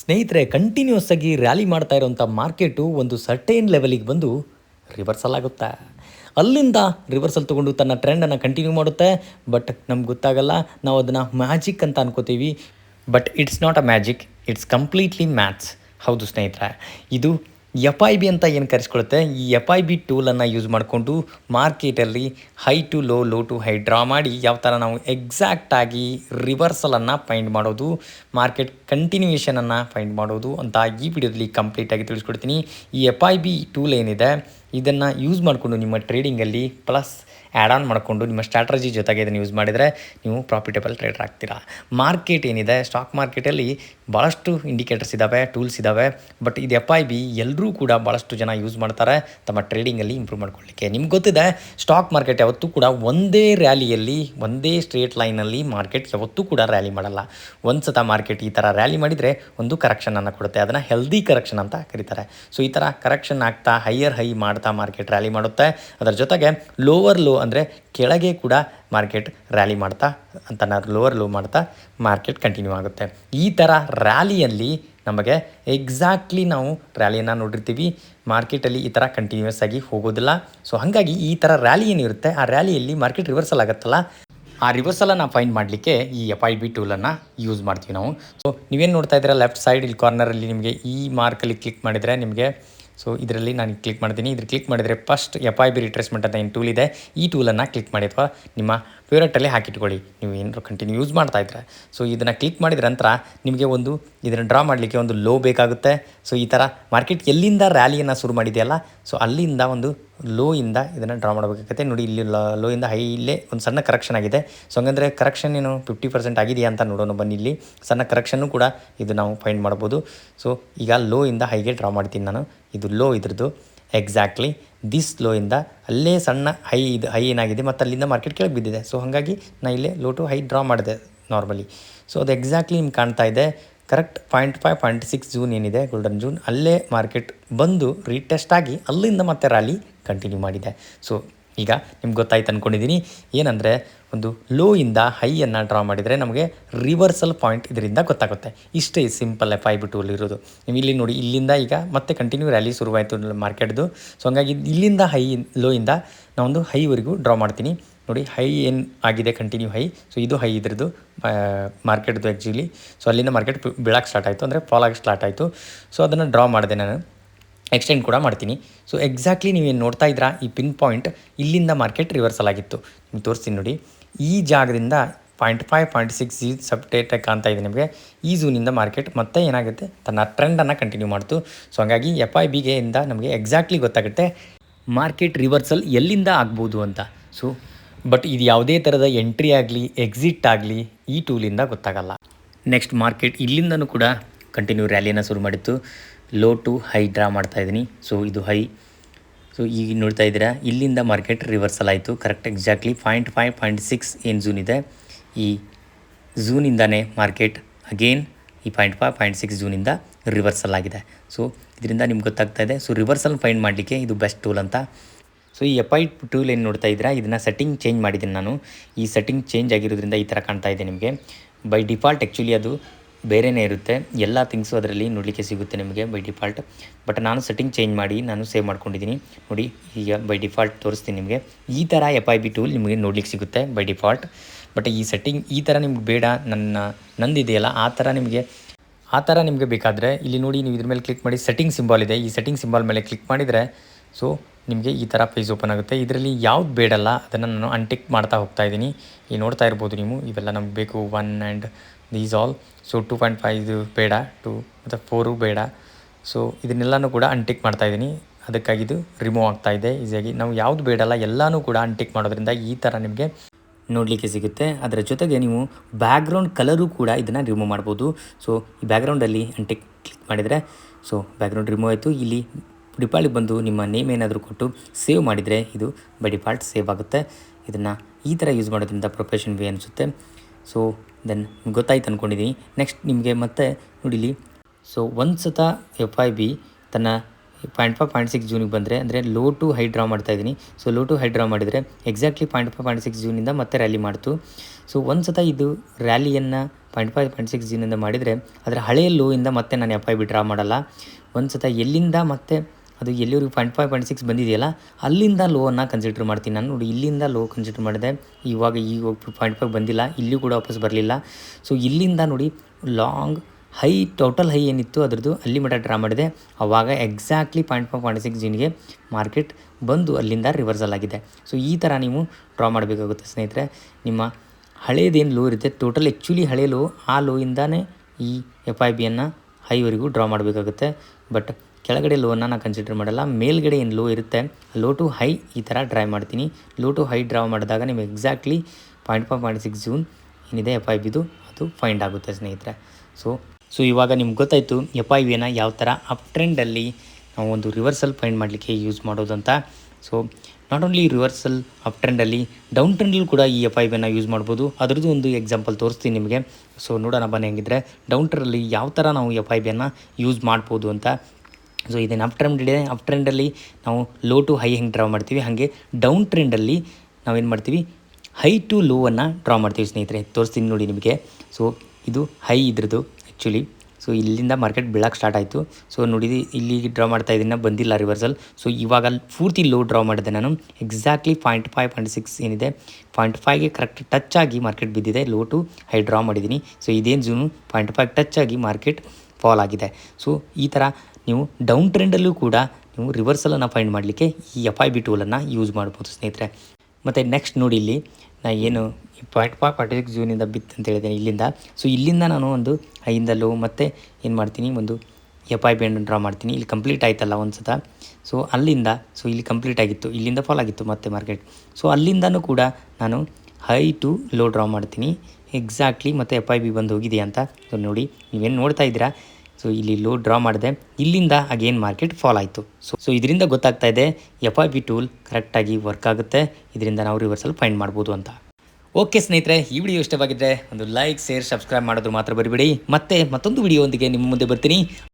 ಸ್ನೇಹಿತರೆ ಕಂಟಿನ್ಯೂಸ್ ಆಗಿ ರ್ಯಾಲಿ ಮಾಡ್ತಾ ಇರೋಂಥ ಮಾರ್ಕೆಟು ಒಂದು ಸರ್ಟೇನ್ ಲೆವೆಲಿಗೆ ಬಂದು ರಿವರ್ಸಲ್ ಆಗುತ್ತೆ. ಅಲ್ಲಿಂದ ರಿವರ್ಸಲ್ ತೊಗೊಂಡು ತನ್ನ ಟ್ರೆಂಡನ್ನು ಕಂಟಿನ್ಯೂ ಮಾಡುತ್ತೆ. ಬಟ್ ನಮ್ಗೆ ಗೊತ್ತಾಗಲ್ಲ, ನಾವು ಅದನ್ನು ಮ್ಯಾಜಿಕ್ ಅಂತ ಅನ್ಕೋತೀವಿ. But it's not a magic it's completely maths ಹೌದು ಸ್ನೇಹಿತರೆ, ಇದು ಎಫ್ ಐ ಬಿ ಅಂತ ಏನು ಕರೆಸ್ಕೊಳುತ್ತೆ? ಈ ಎಫ್ ಐ ಬಿ ಟೂಲನ್ನು ಯೂಸ್ ಮಾಡಿಕೊಂಡು ಮಾರ್ಕೆಟಲ್ಲಿ high to low low to high draw ಮಾಡಿ ಯಾವ ಥರ ನಾವು ಎಕ್ಸಾಕ್ಟಾಗಿ ರಿವರ್ಸಲನ್ನು ಫೈಂಡ್ ಮಾಡೋದು ಮಾರ್ಕೆಟ್ ಕಂಟಿನ್ಯೂಯೇಷನನ್ನು ಫೈಂಡ್ ಮಾಡೋದು ಅಂತ ಈ ವಿಡಿಯೋದಲ್ಲಿ ಕಂಪ್ಲೀಟಾಗಿ ತಿಳಿಸ್ಕೊಡ್ತೀನಿ. ಈ ಎಫ್ ಐ ಬಿ ಟೂಲ್ ಏನಿದೆ, ಇದನ್ನು ಯೂಸ್ ಮಾಡಿಕೊಂಡು ನಿಮ್ಮ ಟ್ರೇಡಿಂಗಲ್ಲಿ ಪ್ಲಸ್ ಆ್ಯಡ್ ಆನ್ ಮಾಡಿಕೊಂಡು ನಿಮ್ಮ ಸ್ಟ್ರಾಟಜಿ ಜೊತೆಗೆ ಇದನ್ನು ಯೂಸ್ ಮಾಡಿದರೆ ನೀವು ಪ್ರಾಫಿಟೇಬಲ್ ಟ್ರೇಡರ್ ಆಗ್ತೀರಾ. ಮಾರ್ಕೆಟ್ ಏನಿದೆ ಸ್ಟಾಕ್ ಮಾರ್ಕೆಟಲ್ಲಿ ಭಾಳಷ್ಟು ಇಂಡಿಕೇಟರ್ಸ್ ಇದ್ದಾವೆ ಟೂಲ್ಸ್ ಇದ್ದಾವೆ ಬಟ್ ಇದು ಎಫ್ ಐ ಬಿ ಎಲ್ಲರೂ ಕೂಡ ಭಾಳಷ್ಟು ಜನ ಯೂಸ್ ಮಾಡ್ತಾರೆ, ತಮ್ಮ ಟ್ರೇಡಿಂಗಲ್ಲಿ ಇಂಪ್ರೂವ್ ಮಾಡ್ಕೊಳ್ಳಿಕ್ಕೆ. ನಿಮ್ಗೆ ಗೊತ್ತಿದೆ ಸ್ಟಾಕ್ ಮಾರ್ಕೆಟ್ ಯಾವತ್ತೂ ಕೂಡ ಒಂದೇ ರ್ಯಾಲಿಯಲ್ಲಿ ಒಂದೇ ಸ್ಟ್ರೇಟ್ ಲೈನಲ್ಲಿ ಮಾರ್ಕೆಟ್ ಯಾವತ್ತೂ ಕೂಡ ರ್ಯಾಲಿ ಮಾಡಲ್ಲ. ಒಂದು ಸತ ಮಾರ್ಕೆಟ್ ಈ ಥರ ರ್ಯಾಲಿ ಮಾಡಿದರೆ ಒಂದು ಕರೆಕ್ಷನನ್ನು ಕೊಡುತ್ತೆ, ಅದನ್ನು ಹೆಲ್ದಿ ಕರೆಕ್ಷನ್ ಅಂತ ಕರೀತಾರೆ. ಸೊ ಈ ಥರ ಕರೆಕ್ಷನ್ ಆಗ್ತಾ ಹೈಯರ್ ಹೈ ಮಾಡ್ತಾ ಮಾರ್ಕೆಟ್ ರ್ಯಾಲಿ ಮಾಡುತ್ತೆ. ಅದರ ಜೊತೆಗೆ ಲೋವರ್ ಲೋ ಅಂದರೆ ಕೆಳಗೆ ಕೂಡ ಮಾರ್ಕೆಟ್ ರ್ಯಾಲಿ ಮಾಡ್ತಾ, ಅಂತ ಲೋವರ್ ಲೋ ಮಾಡ್ತಾ ಮಾರ್ಕೆಟ್ ಕಂಟಿನ್ಯೂ ಆಗುತ್ತೆ. ಈ ಥರ ರ್ಯಾಲಿಯಲ್ಲಿ ನಮಗೆ ಎಕ್ಸಾಕ್ಟ್ಲಿ ನಾವು ರ್ಯಾಲಿಯನ್ನು ನೋಡಿರ್ತೀವಿ. ಮಾರ್ಕೆಟಲ್ಲಿ ಈ ಥರ ಕಂಟಿನ್ಯೂಸ್ ಆಗಿ ಹೋಗೋದಿಲ್ಲ. ಸೊ ಹಾಗಾಗಿ ಈ ಥರ ರ್ಯಾಲಿ ಏನಿರುತ್ತೆ, ಆ ರ್ಯಾಲಿಯಲ್ಲಿ ಮಾರ್ಕೆಟ್ ರಿವರ್ಸಲ್ ಆಗುತ್ತಲ್ಲ? ಆ ನಾವು ಫೈಂಡ್ ಮಾಡಲಿಕ್ಕೆ ಈ ಎಫ್ ಐ ಬಿ ಟೂಲನ್ನು ಯೂಸ್ ಮಾಡ್ತೀವಿ ನಾವು. ಸೊ ನೀವೇನು ನೋಡ್ತಾ ಇದ್ದೀರಾ? ಲೆಫ್ಟ್ ಸೈಡ್ ಇಲ್ಲಿ ಕಾರ್ನರಲ್ಲಿ ನಿಮಗೆ ಈ ಮಾರ್ಕಲ್ಲಿ ಕ್ಲಿಕ್ ಮಾಡಿದರೆ ನಿಮಗೆ ಸೊ ಇದರಲ್ಲಿ ನಾನು ಕ್ಲಿಕ್ ಮಾಡ್ತೀನಿ. ಇದ್ರ ಕ್ಲಿಕ್ ಮಾಡಿದರೆ first F I B retracement ಅಂತ ಏನು ಟೂಲ್ ಇದೆ. ಈ ಟೂಲನ್ನು ಕ್ಲಿಕ್ ಮಾಡಿ ಅಥವಾ ನಿಮ್ಮ ಫೇವ್ರೇಟಲ್ಲಿ ಹಾಕಿಟ್ಕೊಳ್ಳಿ. ನೀವು ಏನಾರು ಕಂಟಿನ್ಯೂ ಯೂಸ್ ಮಾಡ್ತಾ ಇದ್ರೆ. ಸೊ ಇದನ್ನು ಕ್ಲಿಕ್ ಮಾಡಿದ ನಂತರ ನಿಮಗೆ ಒಂದು ಇದನ್ನು ಡ್ರಾ ಮಾಡಲಿಕ್ಕೆ ಒಂದು ಲೋ ಬೇಕಾಗುತ್ತೆ. ಸೊ ಈ ಥರ ಮಾರ್ಕೆಟ್ ಎಲ್ಲಿಂದ ರ್ಯಾಲಿಯನ್ನು ಶುರು ಮಾಡಿದೆಯಲ್ಲ? ಸೊ ಅಲ್ಲಿಂದ ಒಂದು ಲೋ ಇಂದ ಇದನ್ನು ಡ್ರಾ ಮಾಡಬೇಕಾಗತ್ತೆ. ನೋಡಿ, ಇಲ್ಲಿ ಲೋ ಇಂದ ಹೈ ಇಲ್ಲೇ ಒಂದು ಸಣ್ಣ ಕರೆಕ್ಷನ್ ಆಗಿದೆ. ಸೊ ಹಂಗಂದರೆ ಕರೆಕ್ಷನ್ ಏನು ಫಿಫ್ಟಿ ಪರ್ಸೆಂಟ್ ಆಗಿದೆಯಾ ಅಂತ ನೋಡೋಣ, ಬನ್ನಿ ಇಲ್ಲಿ. ಸಣ್ಣ ಕರೆಕ್ಷನ್ನು ಕೂಡ ಇದು ನಾವು ಫೈಂಡ್ ಮಾಡ್ಬೋದು. ಸೊ ಈಗ ಲೋ ಇಂದ ಹೈಗೆ ಡ್ರಾ ಮಾಡ್ತೀನಿ ನಾನು. ಇದು ಲೋ ಇದ್ರದ್ದು. ಎಕ್ಸಾಕ್ಟ್ಲಿ ದಿಸ್ ಲೋ ಇಂದ ಅಲ್ಲೇ ಸಣ್ಣ ಹೈ ಇದು ಹೈ ಏನಾಗಿದೆ, ಮತ್ತು ಅಲ್ಲಿಂದ ಮಾರ್ಕೆಟ್ ಕೆಳಗೆ ಬಿದ್ದಿದೆ. ಸೊ ಹಾಗಾಗಿ ನಾನು ಇಲ್ಲೇ ಲೋ ಟು ಹೈ ಡ್ರಾ ಮಾಡಿದೆ ನಾರ್ಮಲಿ ಸೊ ಅದು ಎಕ್ಸಾಕ್ಟ್ಲಿ ನಿಮ್ಗೆ ಕಾಣ್ತಾ ಇದೆ. Correct point five point six zone ಏನಿದೆ ಗೋಲ್ಡನ್ ಜೂನ್ ಅಲ್ಲೇ ಮಾರ್ಕೆಟ್ ಬಂದು ರೀಟೆಸ್ಟ್ ಆಗಿ ಅಲ್ಲಿಂದ ಮತ್ತೆ ರ್ಯಾಲಿ ಕಂಟಿನ್ಯೂ ಮಾಡಿದೆ. ಸೊ ಈಗ ನಿಮ್ಗೆ ಗೊತ್ತಾಯ್ತು ಅಂದ್ಕೊಂಡಿದ್ದೀನಿ ಏನಂದರೆ ಒಂದು ಲೋ ಇಂದ ಹೈಯನ್ನು ಡ್ರಾ ಮಾಡಿದರೆ ನಮಗೆ ರಿವರ್ಸಲ್ ಪಾಯಿಂಟ್ ಇದರಿಂದ ಗೊತ್ತಾಗುತ್ತೆ. ಇಷ್ಟೇ ಸಿಂಪಲ್ ಎಫ್ ಐ ಬಿಟ್ಟು ಇರೋದು. ನೀವು ಇಲ್ಲಿ ನೋಡಿ, ಇಲ್ಲಿಂದ ಈಗ ಮತ್ತೆ ಕಂಟಿನ್ಯೂ ರ್ಯಾಲಿ ಶುರುವಾಯಿತು ಮಾರ್ಕೆಟ್ದು ಸೊ ಹಂಗಾಗಿ ಇಲ್ಲಿಂದ ಹೈ ಲೋ ಇಂದ ನಾವೊಂದು ಹೈವರೆಗೂ ಡ್ರಾ ಮಾಡ್ತೀನಿ. ನೋಡಿ ಹೈ ಏನು ಆಗಿದೆ ಕಂಟಿನ್ಯೂ ಹೈ ಸೊ ಇದು ಹೈ ಇದ್ರದ್ದು ಮಾರ್ಕೆಟ್ದು ಆ್ಯಕ್ಚುಲಿ ಸೊ ಅಲ್ಲಿಂದ ಮಾರ್ಕೆಟ್ ಬೀಳಕ್ಕೆ ಸ್ಟಾರ್ಟ್ ಆಯಿತು. ಅಂದರೆ ಫಾಲ್ ಆಗಿ ಸ್ಟಾರ್ಟ್ ಆಯಿತು. ಸೊ ಅದನ್ನು ಡ್ರಾ ಮಾಡಿದೆ ನಾನು. ಎಕ್ಸ್ಟೆಂಡ್ ಕೂಡ ಮಾಡ್ತೀನಿ. ಸೊ ಎಕ್ಸಾಕ್ಟ್ಲಿ ನೀವೇನು ನೋಡ್ತಾ ಇದ್ದೀರಾ, ಈ ಪಿನ್ ಪಾಯಿಂಟ್ ಇಲ್ಲಿಂದ ಮಾರ್ಕೆಟ್ ರಿವರ್ಸಲ್ ಆಗಿತ್ತು. ನಿಮ್ಗೆ ತೋರಿಸ್ತೀನಿ ನೋಡಿ. ಈ ಜಾಗದಿಂದ ಪಾಯಿಂಟ್ ಫೈವ್ ಪಾಯಿಂಟ್ ಸಿಕ್ಸ್ ಈ ಸಪ್ಟೇಟ್ ಕಾಣ್ತಾ ಇದೆ ನಿಮಗೆ. ಈ ಝೂನಿಂದ ಮಾರ್ಕೆಟ್ ಮತ್ತೆ ಏನಾಗುತ್ತೆ? ತನ್ನ ಟ್ರೆಂಡನ್ನು ಕಂಟಿನ್ಯೂ ಮಾಡ್ತು. ಸೊ ಹಂಗಾಗಿ ಎಫ್ ಐ ಬಿಗೆ ಇಂದ ನಮಗೆ ಎಕ್ಸಾಕ್ಟ್ಲಿ ಗೊತ್ತಾಗುತ್ತೆ ಮಾರ್ಕೆಟ್ ರಿವರ್ಸಲ್ ಎಲ್ಲಿಂದ ಆಗ್ಬೋದು ಅಂತ. ಸೊ ಬಟ್ ಇದು ಯಾವುದೇ ಥರದ ಎಂಟ್ರಿ ಆಗಲಿ ಎಕ್ಸಿಟ್ ಆಗಲಿ, ಈ ಟೂಲಿಂದ ಗೊತ್ತಾಗಲ್ಲ. ನೆಕ್ಸ್ಟ್ ಮಾರ್ಕೆಟ್ ಇಲ್ಲಿಂದನೂ ಕೂಡ ಕಂಟಿನ್ಯೂ ರ್ಯಾಲಿಯನ್ನು ಶುರು ಮಾಡಿತ್ತು. ಲೋ ಟು ಹೈ ಡ್ರಾ ಮಾಡ್ತಾ ಇದ್ದೀನಿ. ಸೊ ಇದು ಹೈ ಸೊ ಈಗ ನೋಡ್ತಾ ಇದ್ದೀರಾ, ಇಲ್ಲಿಂದ ಮಾರ್ಕೆಟ್ ರಿವರ್ಸಲ್ ಆಯಿತು. Correct exactly point five point six ಏನು ಝೂನ್ ಇದೆ. ಈ ಝೂನಿಂದನೇ ಮಾರ್ಕೆಟ್ ಅಗೇನ್ ಈ ಪಾಯಿಂಟ್ ಫೈವ್ ಪಾಯಿಂಟ್ ಸಿಕ್ಸ್ ಝೂನಿಂದ ರಿವರ್ಸಲ್ ಆಗಿದೆ. ಸೊ ಇದರಿಂದ ನಿಮ್ಗೆ ಗೊತ್ತಾಗ್ತಾ ಇದೆ. ಸೊ ರಿವರ್ಸಲ್ ಫೈಂಡ್ ಮಾಡಲಿಕ್ಕೆ ಇದು ಬೆಸ್ಟ್ ಟೂಲ್ ಅಂತ. ಸೊ ಈ ಐ ಟೂಲ್ ಏನು ನೋಡ್ತಾ ಇದ್ದೀರಾ, ಇದನ್ನು ಸೆಟ್ಟಿಂಗ್ ಚೇಂಜ್ ಮಾಡಿದ್ದೀನಿ ನಾನು. ಈ ಸೆಟ್ಟಿಂಗ್ ಚೇಂಜ್ ಆಗಿರೋದ್ರಿಂದ ಈ ಥರ ಕಾಣ್ತಾ ಇದೆ ನಿಮಗೆ. ಬೈ ಡಿಫಾಲ್ಟ್ ಆ್ಯಕ್ಚುಲಿ ಅದು ಬೇರೆಯೇ ಇರುತ್ತೆ. ಎಲ್ಲ ಥಿಂಗ್ಸು ಅದರಲ್ಲಿ ನೋಡಲಿಕ್ಕೆ ಸಿಗುತ್ತೆ ನಿಮಗೆ ಬೈ ಡಿಫಾಲ್ಟ್ ಬಟ್ ನಾನು ಸೆಟ್ಟಿಂಗ್ ಚೇಂಜ್ ಮಾಡಿ, ನಾನು ಸೇವ್ ಮಾಡ್ಕೊಂಡಿದ್ದೀನಿ. ನೋಡಿ, ಈಗ ಬೈ ಡಿಫಾಲ್ಟ್ ತೋರಿಸ್ತೀನಿ ನಿಮಗೆ. ಈ ಥರ ಎಫ್ ಐ ಬಿ ಟೂಲ್ ನಿಮಗೆ ನೋಡ್ಲಿಕ್ಕೆ ಸಿಗುತ್ತೆ ಬೈ ಡಿಫಾಲ್ಟ್ ಬಟ್ ಈ ಸೆಟ್ಟಿಂಗ್ ಈ ಥರ ನಿಮ್ಗೆ ಬೇಡ. ನನ್ನ, ನಂದಿದೆಯಲ್ಲ, ಆ ಥರ ನಿಮಗೆ, ಆ ಥರ ನಿಮಗೆ ಬೇಕಾದರೆ ಇಲ್ಲಿ ನೋಡಿ ನೀವು ಇದ್ರ ಮೇಲೆ ಕ್ಲಿಕ್ ಮಾಡಿ ಸೆಟ್ಟಿಂಗ್ ಸಿಂಬಾಲ್ ಇದೆ. ಈ ಸೆಟ್ಟಿಂಗ್ ಸಿಂಬಾಲ್ ಮೇಲೆ ಕ್ಲಿಕ್ ಮಾಡಿದರೆ ಸೊ ನಿಮಗೆ ಈ ಥರ ಪೇಜ್ ಓಪನ್ ಆಗುತ್ತೆ. ಇದರಲ್ಲಿ ಯಾವ್ದು ಬೇಡಲ್ಲ, ಅದನ್ನು ನಾನು ಅನ್ಟಿಕ್ ಮಾಡ್ತಾ ಹೋಗ್ತಾ ಇದ್ದೀನಿ. ಈ ನೋಡ್ತಾ ಇರ್ಬೋದು ನೀವು. ಇವೆಲ್ಲ ನಮ್ಗೆ ಬೇಕು. One and these all so two point five ಇದು ಬೇಡ ಟು ಮತ್ತು ಫೋರು ಬೇಡ. ಸೊ ಇದನ್ನೆಲ್ಲನೂ ಕೂಡ ಅನ್ಟಿಕ್ ಮಾಡ್ತಾ ಇದ್ದೀನಿ. ಅದಕ್ಕಾಗಿ ಇದು ರಿಮೂವ್ ಆಗ್ತಾ ಇದೆ. ಈಸಿಯಾಗಿ ನಾವು ಯಾವುದು ಬೇಡಲ್ಲ, ಎಲ್ಲನೂ ಕೂಡ ಅನ್ಟಿಕ್ ಮಾಡೋದ್ರಿಂದ ಈ ಥರ ನಿಮಗೆ ನೋಡಲಿಕ್ಕೆ ಸಿಗುತ್ತೆ. ಅದರ ಜೊತೆಗೆ ನೀವು ಬ್ಯಾಕ್ಗ್ರೌಂಡ್ ಕಲರು ಕೂಡ ಇದನ್ನು ರಿಮೂವ್ ಮಾಡ್ಬೋದು. ಸೊ ಈ ಬ್ಯಾಕ್ಗ್ರೌಂಡಲ್ಲಿ ಅಂಟಿಕ್ ಕ್ಲಿಕ್ ಮಾಡಿದರೆ ಸೊ ಬ್ಯಾಕ್ಗ್ರೌಂಡ್ ರಿಮೂವ್ ಆಯಿತು. ಇಲ್ಲಿ ಡಿಫಾಲ್ಟಿಗೆ ಬಂದು ನಿಮ್ಮ ನೇಮ್ ಏನಾದರೂ ಕೊಟ್ಟು ಸೇವ್ ಮಾಡಿದರೆ ಇದು ಬೈ ಡಿಫಾಲ್ಟ್ ಸೇವ್ ಆಗುತ್ತೆ. ಇದನ್ನು ಈ ಥರ ಯೂಸ್ ಮಾಡೋದ್ರಿಂದ ಪ್ರೊಫೆಷನ್ ವೇ ಅನಿಸುತ್ತೆ. ಸೊ ದೆನ್ ಗೊತ್ತಾಯ್ತು ಅಂದ್ಕೊಂಡಿದ್ದೀನಿ ನೆಕ್ಸ್ಟ್ ನಿಮಗೆ ಮತ್ತೆ ನೋಡಿಲಿ. ಸೊ ಒಂದು ಸತ ಎಫ್ ಐ ಬಿ ತನ್ನ ಪಾಯಿಂಟ್ ಫೈವ್ ಪಾಯಿಂಟ್ ಸಿಕ್ಸ್ ಜೂನಿಗೆ ಬಂದರೆ, ಅಂದರೆ ಲೋ ಟು ಹೈ ಡ್ರಾ ಮಾಡ್ತಾ ಇದ್ದೀನಿ. So low to high draw ಮಾಡಿದರೆ exactly point five point six ಜೂನಿಂದ ಮತ್ತೆ ರ್ಯಾಲಿ ಮಾಡ್ತು. ಸೊ ಒಂದು ಸತ ಇದು ರ್ಯಾಲಿಯನ್ನು ಪಾಯಿಂಟ್ ಫೈವ್ ಪಾಯಿಂಟ್ ಸಿಕ್ಸ್ ಜೂನಿಂದ ಮಾಡಿದರೆ, ಅದರ ಹಳೆಯ ಲೋಯಿಂದ ಮತ್ತೆ ನಾನು ಎಫ್ ಐ ಬಿ ಡ್ರಾ ಮಾಡಲ್ಲ. ಒಂದು ಸತ ಎಲ್ಲಿಂದ ಮತ್ತೆ ಅದು ಎಲ್ಲಿವರೆಗೂ ಪಾಯಿಂಟ್ ಫೈವ್ ಪಾಯಿಂಟ್ ಸಿಕ್ಸ್ ಬಂದಿದೆಯಲ್ಲ, ಅಲ್ಲಿಂದ ಲೋನ ಕನ್ಸಿಡರ್ ಮಾಡ್ತೀನಿ. ನಾನು ನೋಡಿ, ಇಲ್ಲಿಂದ ಲೋ ಕನ್ಸಿಡರ್ ಮಾಡಿದೆ. ಇವಾಗ ಈಗ ಪಾಯಿಂಟ್ ಫೈವ್ ಬಂದಿಲ್ಲ. ಇಲ್ಲಿ ಕೂಡ ವಾಪಸ್ ಬರಲಿಲ್ಲ. ಸೊ ಇಲ್ಲಿಂದ ನೋಡಿ ಲಾಂಗ್ ಹೈ ಟೋಟಲ್ ಹೈ ಏನಿತ್ತು ಅದರದ್ದು, ಅಲ್ಲಿ ಮಟ್ಟ ಡ್ರಾ ಮಾಡಿದೆ. ಆವಾಗ exactly point five point six ಜೀನ್ಗೆ ಮಾರ್ಕೆಟ್ ಬಂದು ಅಲ್ಲಿಂದ ರಿವರ್ಸಲ್ ಆಗಿದೆ. ಸೊ ಈ ಥರ ನೀವು ಡ್ರಾ ಮಾಡಬೇಕಾಗುತ್ತೆ ಸ್ನೇಹಿತರೆ. ನಿಮ್ಮ ಹಳೇದೇನು ಲೋ ಇರುತ್ತೆ ಟೋಟಲ್ ಆ್ಯಕ್ಚುಲಿ ಹಳೆ ಲೋ ಆ ಲೋಯಿಂದಾನೇ ಈ ಎಫ್ ಐ ಬಿಯನ್ನು ಹೈವರೆಗೂ ಡ್ರಾ ಮಾಡಬೇಕಾಗುತ್ತೆ. ಬಟ್ ಕೆಳಗಡೆ ಲೋನ ನಾನು ಕನ್ಸಿಡರ್ ಮಾಡಲ್ಲ, ಮೇಲ್ಗಡೆ ಏನು ಲೋ ಇರುತ್ತೆ ಲೋ ಟು ಹೈ ಈ ಥರ ಡ್ರೈ ಮಾಡ್ತೀನಿ. ಲೋ ಟು ಹೈ ಡ್ರಾ ಮಾಡಿದಾಗ ನಿಮಗೆ exactly point five point six zone ಏನಿದೆ ಎಫ್ ಐ ಬಿದು ಅದು ಫೈಂಡ್ ಆಗುತ್ತೆ ಸ್ನೇಹಿತರೆ. ಸೊ ಸೊ ಇವಾಗ ನಿಮ್ಗೆ ಗೊತ್ತಾಯಿತು ಎಫ್ ಐ ವಿನ ಯಾವ ಥರ ಅಪ್ ಟ್ರೆಂಡಲ್ಲಿ ನಾವು ಒಂದು ರಿವರ್ಸಲ್ ಫೈಂಡ್ ಮಾಡಲಿಕ್ಕೆ ಯೂಸ್ ಮಾಡೋದು ಅಂತ so not only reversal up ಟ್ರೆಂಡಲ್ಲಿ down ಟ್ರೆಂಡಲ್ಲೂ ಕೂಡ ಈ ಎಫ್ ಐ ವಿನ ಯೂಸ್ ಮಾಡ್ಬೋದು. ಅದರದ್ದು ಒಂದು ಎಕ್ಸಾಂಪಲ್ ತೋರಿಸ್ತೀನಿ ನಿಮಗೆ. ಸೊ ನೋಡೋಣ ಬನ್ನಿ ಹೆಂಗಿದ್ರೆ ಡೌನ್ ಟ್ರೆಂಡಲ್ಲಿ ಯಾವ ಥರ ನಾವು ಎಫ್ ಐ ಬಿಯನ್ನು ಯೂಸ್ ಮಾಡ್ಬೋದು ಅಂತ. ಸೊ ಇದೇನು ಅಪ್ ಟ್ರೆಂಡ್ ಇದೆ. ಅಪ್ ಟ್ರೆಂಡಲ್ಲಿ ನಾವು ಲೋ ಟು ಹೈ ಹೆಂಗೆ ಡ್ರಾ ಮಾಡ್ತೀವಿ? ಹಾಗೆ ಡೌನ್ ಟ್ರೆಂಡಲ್ಲಿ ನಾವೇನು ಮಾಡ್ತೀವಿ? ಹೈ ಟು ಲೋವನ್ನು ಡ್ರಾ ಮಾಡ್ತೀವಿ ಸ್ನೇಹಿತರೆ. ತೋರಿಸ್ತೀನಿ ನೋಡಿ ನಿಮಗೆ. ಸೊ ಇದು ಹೈ ಇದ್ರದ್ದು ಆ್ಯಕ್ಚುಲಿ ಸೊ ಇಲ್ಲಿಂದ ಮಾರ್ಕೆಟ್ ಬೀಳಕ್ಕೆ ಸ್ಟಾರ್ಟ್ ಆಯಿತು. ಸೊ ನೋಡಿ ಇಲ್ಲಿ ಡ್ರಾ ಮಾಡ್ತಾ ಇದ್ದೀನಿ ಬಂದಿಲ್ಲ ರಿವರ್ಸಲ್ ಸೊ ಇವಾಗ ಪೂರ್ತಿ ಲೋ ಡ್ರಾ ಮಾಡಿದೆ ನಾನು. Exactly point five point six ಏನಿದೆ? ಪಾಯಿಂಟ್ ಫೈವ್ಗೆ ಕರೆಕ್ಟ್ ಟಚ್ ಆಗಿ ಮಾರ್ಕೆಟ್ ಬಿದ್ದಿದೆ. ಲೋ ಟು ಹೈ ಡ್ರಾ ಮಾಡಿದ್ದೀನಿ ಸೊ ಇದೇನು ಜೂನು ಪಾಯಿಂಟ್ ಫೈವ್ ಟಚ್ ಆಗಿ ಮಾರ್ಕೆಟ್ ಫಾಲ್ ಆಗಿದೆ. ಸೊ ಈ ಥರ ನೀವು ಡೌನ್ ಟ್ರೆಂಡಲ್ಲೂ ಕೂಡ ನೀವು ರಿವರ್ಸಲನ್ನು ಫೈಂಡ್ ಮಾಡಲಿಕ್ಕೆ ಈ ಎಫ್ ಐ ಬಿ ಟೂಲನ್ನು ಯೂಸ್ ಮಾಡ್ಬೋದು ಸ್ನೇಹಿತರೆ. ಮತ್ತು ನೆಕ್ಸ್ಟ್ ನೋಡಿ ಇಲ್ಲಿ ನಾ ಏನು ಪಾಯಿಂಟ್ ಫೈವ್ ಫಾರ್ಟಿ ಸಿಕ್ಸ್ ಜೂನಿಂದ ಬಿತ್ ಅಂತ ಹೇಳಿದ್ದೇನೆ ಇಲ್ಲಿಂದ. ಸೊ ಇಲ್ಲಿಂದ ನಾನು ಒಂದು ಐಯಿಂದ ಲೋ ಮತ್ತು ಏನು ಮಾಡ್ತೀನಿ, ಒಂದು ಎಫ್ ಐ ಬಿಯನ್ನು ಡ್ರಾ ಮಾಡ್ತೀನಿ. ಇಲ್ಲಿ ಕಂಪ್ಲೀಟ್ ಆಯ್ತಲ್ಲ ಒಂದು ಸತ ಸೊ ಅಲ್ಲಿಂದ ಸೊ ಇಲ್ಲಿ ಕಂಪ್ಲೀಟ್ ಆಗಿತ್ತು. ಇಲ್ಲಿಂದ ಫಾಲ್ ಆಗಿತ್ತು ಮತ್ತೆ ಮಾರ್ಕೆಟ್ ಸೊ ಅಲ್ಲಿಂದನೂ ಕೂಡ ನಾನು ಹೈ ಟು ಲೋ ಡ್ರಾ ಮಾಡ್ತೀನಿ. ಎಕ್ಸಾಕ್ಟ್ಲಿ ಮತ್ತು ಎಫ್ ಐ ಬಿ ಬಂದು ಹೋಗಿದೆ ಅಂತ ನೋಡಿ, ನೀವೇನು ನೋಡ್ತಾ ಇದ್ದೀರಾ? ಸೊ ಇಲ್ಲಿ ಲೋ ಡ್ರಾ ಮಾಡಿದೆ. ಇಲ್ಲಿಂದ ಅಗೇನ್ ಮಾರ್ಕೆಟ್ ಫಾಲ್ ಆಯಿತು. ಸೊ ಸೊ ಇದರಿಂದ ಗೊತ್ತಾಗ್ತಾ ಇದೆ ಎಫ್ ಐ ಬಿ ಟೂಲ್ ಕರೆಕ್ಟಾಗಿ ವರ್ಕ್ ಆಗುತ್ತೆ. ಇದರಿಂದ ನಾವು ರಿವರ್ಸಲ್ ಫೈಂಡ್ ಮಾಡ್ಬೋದು ಅಂತ. ಓಕೆ ಸ್ನೇಹಿತರೆ, ಈ ವಿಡಿಯೋ ಇಷ್ಟವಾಗಿದ್ದರೆ ಒಂದು ಲೈಕ್ ಶೇರ್ ಸಬ್ಸ್ಕ್ರೈಬ್ ಮಾಡೋದು ಮಾತ್ರ ಬರಿಬೇಡಿ ಮತ್ತೆ ಮತ್ತೊಂದು ವಿಡಿಯೋ ಒಂದಿಗೆ ನಿಮ್ಮ ಮುಂದೆ ಬರ್ತೀನಿ.